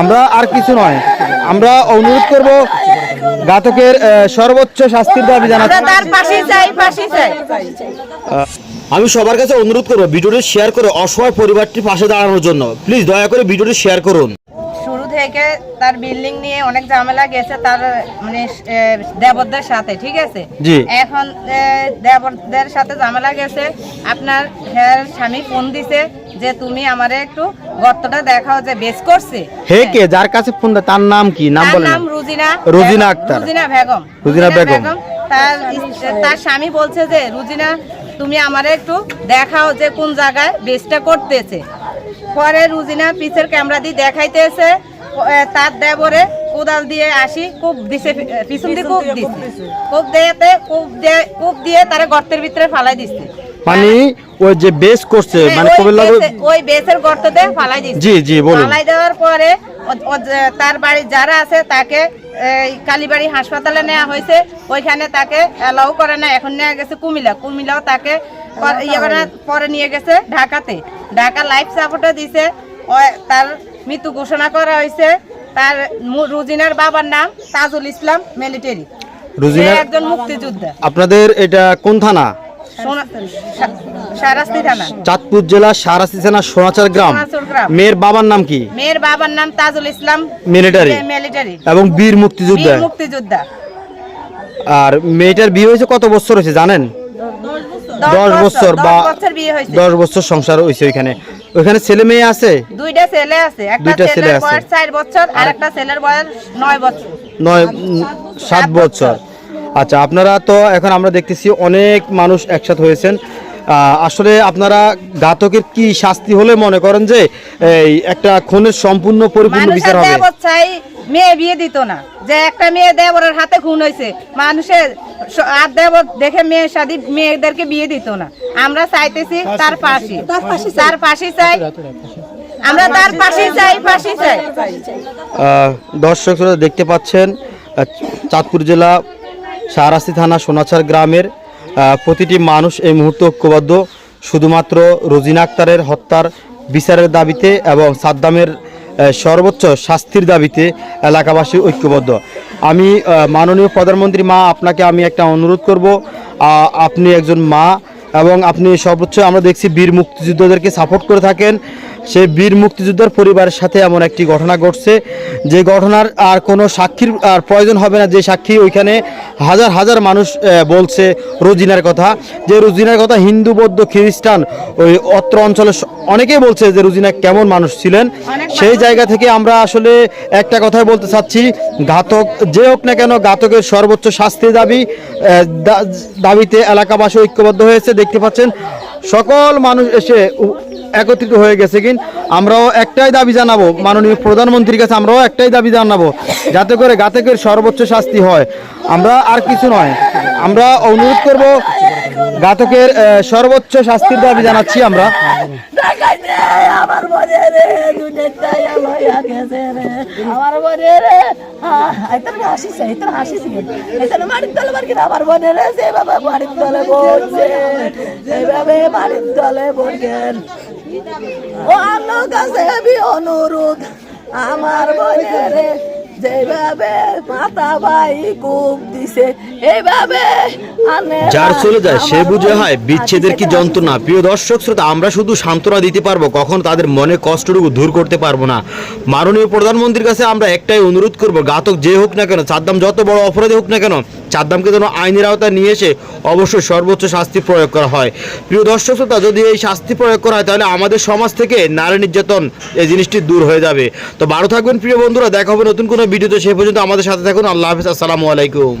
আমরা আর কিছু নয়। আমরা অনুরোধ করব ঘাতকের সর্বোচ্চ শাস্তির দাবি জানাচ্ছি আমরা তার পাশে চাই পাশে চাই আমি সবার কাছে অনুরোধ করব ভিডিওটি শেয়ার করে অসহায় পরিবারটির পাশে দাঁড়ানোর জন্য। প্লিজ দয়া করে ভিডিওটি শেয়ার করুন। শুরু থেকে তার বিল্ডিং নিয়ে অনেক ঝামেলা গেছে তার মানে দেবরদের সাথে ঠিক আছে? এখন দেবরদের সাথে ঝামেলা গেছে। আপনার হ্যাঁ স্বামী ফোন দিছে যে তুমি আমারে একটু গর্তটা দেখাও যে বেশ করছে। হে কে? যার কাছে ফোন তার নাম কি? নাম বলেন নাম রুজিনা রুজিনা আক্তার। রুজিনা বেগম। রুজিনা বেগম। তার তার স্বামী বলছে যে রুজিনা তুমি আমারে একটু দেখাও যে কোন জায়গায় বেসটা করতেছে। পরে রুজিনা পিছের ক্যামেরা দিয়ে দেখাইতেছে তার দেবরে কোদাল দিয়ে আসি কূপ দিছে পিছন দিয়ে কূপ দিছে। কূপ দিয়েতে কূপ দিয়ে কূপ দিয়ে তারা গর্তের ভিতরে ফালাই দিচ্ছে মানে ওই যে বেস করছে হ্যাঁ, মানে ওই কবে লাগে ওই বেসের গর্ততে ফালাই দিচ্ছে জি জি বলুন। ফালাই দেওয়ার পরে তার বাড়ি যারা আছে তাকে কালীবাড়ি হাসপাতালে নেওয়া হয়েছে। ওইখানে তাকে অ্যালাউ করে না এখন নেওয়া গেছে কুমিল্লা। কুমিল্লাও তাকে ইয়ে করে পরে নিয়ে গেছে ঢাকাতে। ঢাকা লাইফ সাপোর্টে দিছে। তার মৃত্যু ঘোষণা করা হয়েছে। তার রুজিনার বাবার নাম তাজুল ইসলাম মিলিটারি। রুজিনা একজন মুক্তিযোদ্ধা। আপনাদের এটা কোন থানা? সারাস্তি চাঁদপুর জেলা সারাসি থানা সোনাচার গ্রাম। মেয়ের বাবার নাম কি? মেয়ের বাবার নাম তাজুল ইসলাম। মিলিটারি এবং বীর মুক্তিযোদ্ধা। মুক্তিযোদ্ধা। আর মেয়েটার বিয়ে হয়েছে কত বছর হয়েছে জানেন? দশ বছর বা দশ বছর সংসার হয়েছে ওইখানে। ওইখানে ছেলে মেয়ে আছে? দুইটা ছেলে আছে। একটা দুইটা ছেলে ছেলের আছে। বয়স চার বছর আর একটা ছেলের বয়স নয় বছর। নয় সাত বছর। আচ্ছা আপনারা তো এখন আমরা দেখতেছি অনেক মানুষ একসাথে হয়েছেন। আসলে আপনারা ঘাতকের কি শাস্তি হলে মনে করেন যে এই একটা খুনের সম্পূর্ণ পরিপূর্ণ বিচার হবে? চাই মেয়ে বিয়ে দিত না। যে একটা মেয়ে দেবরের হাতে খুন হয়েছে মানুষের আর দেবর দেখে মেয়ে শাদি মেয়েদেরকে বিয়ে দিত না। আমরা চাইতেছি তার পাশে তার পাশে চাই। আমরা তার পাশে চাই পাশে চাই। দর্শক দেখতে পাচ্ছেন চাঁদপুর জেলা সারাসি থানা সোনাচার গ্রামের প্রতিটি মানুষ এই মুহূর্তে ঐক্যবদ্ধ। শুধুমাত্র রোজিনা আক্তারের হত্যার বিচারের দাবিতে এবং সাদ্দামের সর্বোচ্চ শাস্তির দাবিতে এলাকাবাসী ঐক্যবদ্ধ। আমি মাননীয় প্রধানমন্ত্রী মা, আপনাকে আমি একটা অনুরোধ করব। আপনি একজন মা এবং আপনি সর্বোচ্চ আমরা দেখছি বীর মুক্তিযোদ্ধাদেরকে সাপোর্ট করে থাকেন। সেই বীর মুক্তিযোদ্ধার পরিবারের সাথে এমন একটি ঘটনা ঘটছে। যে ঘটনার আর কোনো সাক্ষীর আর প্রয়োজন হবে না যে সাক্ষী ওইখানে হাজার হাজার মানুষ বলছে রোজিনার কথা। যে রোজিনার কথা হিন্দু বৌদ্ধ খ্রিস্টান ওই অত্র অঞ্চলে অনেকেই বলছে যে রোজিনা কেমন মানুষ ছিলেন। সেই জায়গা থেকে আমরা আসলে একটা কথাই বলতে চাচ্ছি ঘাতক যে হোক না কেন ঘাতকের সর্বোচ্চ শাস্তি দাবি দাবিতে এলাকাবাসী ঐক্যবদ্ধ হয়েছে। দেখতে পাচ্ছেন সকল মানুষ এসে একত্রিত হয়ে গেছে কিন আমরাও একটাই দাবি জানাব মাননীয় প্রধানমন্ত্রীর কাছে আমরাও একটাই দাবি জানাব যাতে করে ঘাতকের সর্বোচ্চ শাস্তি হয়। আমরা আর কিছু নয় আমরা অনুরোধ করব ঘাতকের আহ, সর্বোচ্চ শাস্তির দাবি জানাচ্ছি আমরা। ও আল্লাহ কাছে অনুরোধ আমার বনে যেভাবে মাতা ভাই কুপ দিছে এইভাবে যার চলে যায় সে বুঝে হয় বিচ্ছেদের কি যন্ত্রণা? প্রিয় দর্শক শ্রোতা আমরা শুধু সান্ত্বনা দিতে পারব কখন তাদের মনে কষ্টটুকু দূর করতে পারব না। মাননীয় প্রধানমন্ত্রীর কাছে আমরা একটাই অনুরোধ করব ঘাতক যে হোক না কেন চাদ্দাম যত বড় অপরাধী হোক না কেন চাদ্দামকে যেন আইনের আওতায় নিয়ে এসে অবশ্যই সর্বোচ্চ শাস্তি প্রয়োগ করা হয়। প্রিয় দর্শক শ্রোতা যদি এই শাস্তি প্রয়োগ করা হয় তাহলে আমাদের সমাজ থেকে নারী নির্যাতন এই জিনিসটি দূর হয়ে যাবে। তো ভালো থাকবেন প্রিয় বন্ধুরা দেখা হবে নতুন কোনো ভিডিওতে সে পর্যন্ত আমাদের সাথে থাকুন। আল্লাহ হাফিজ আসসালামু আলাইকুম।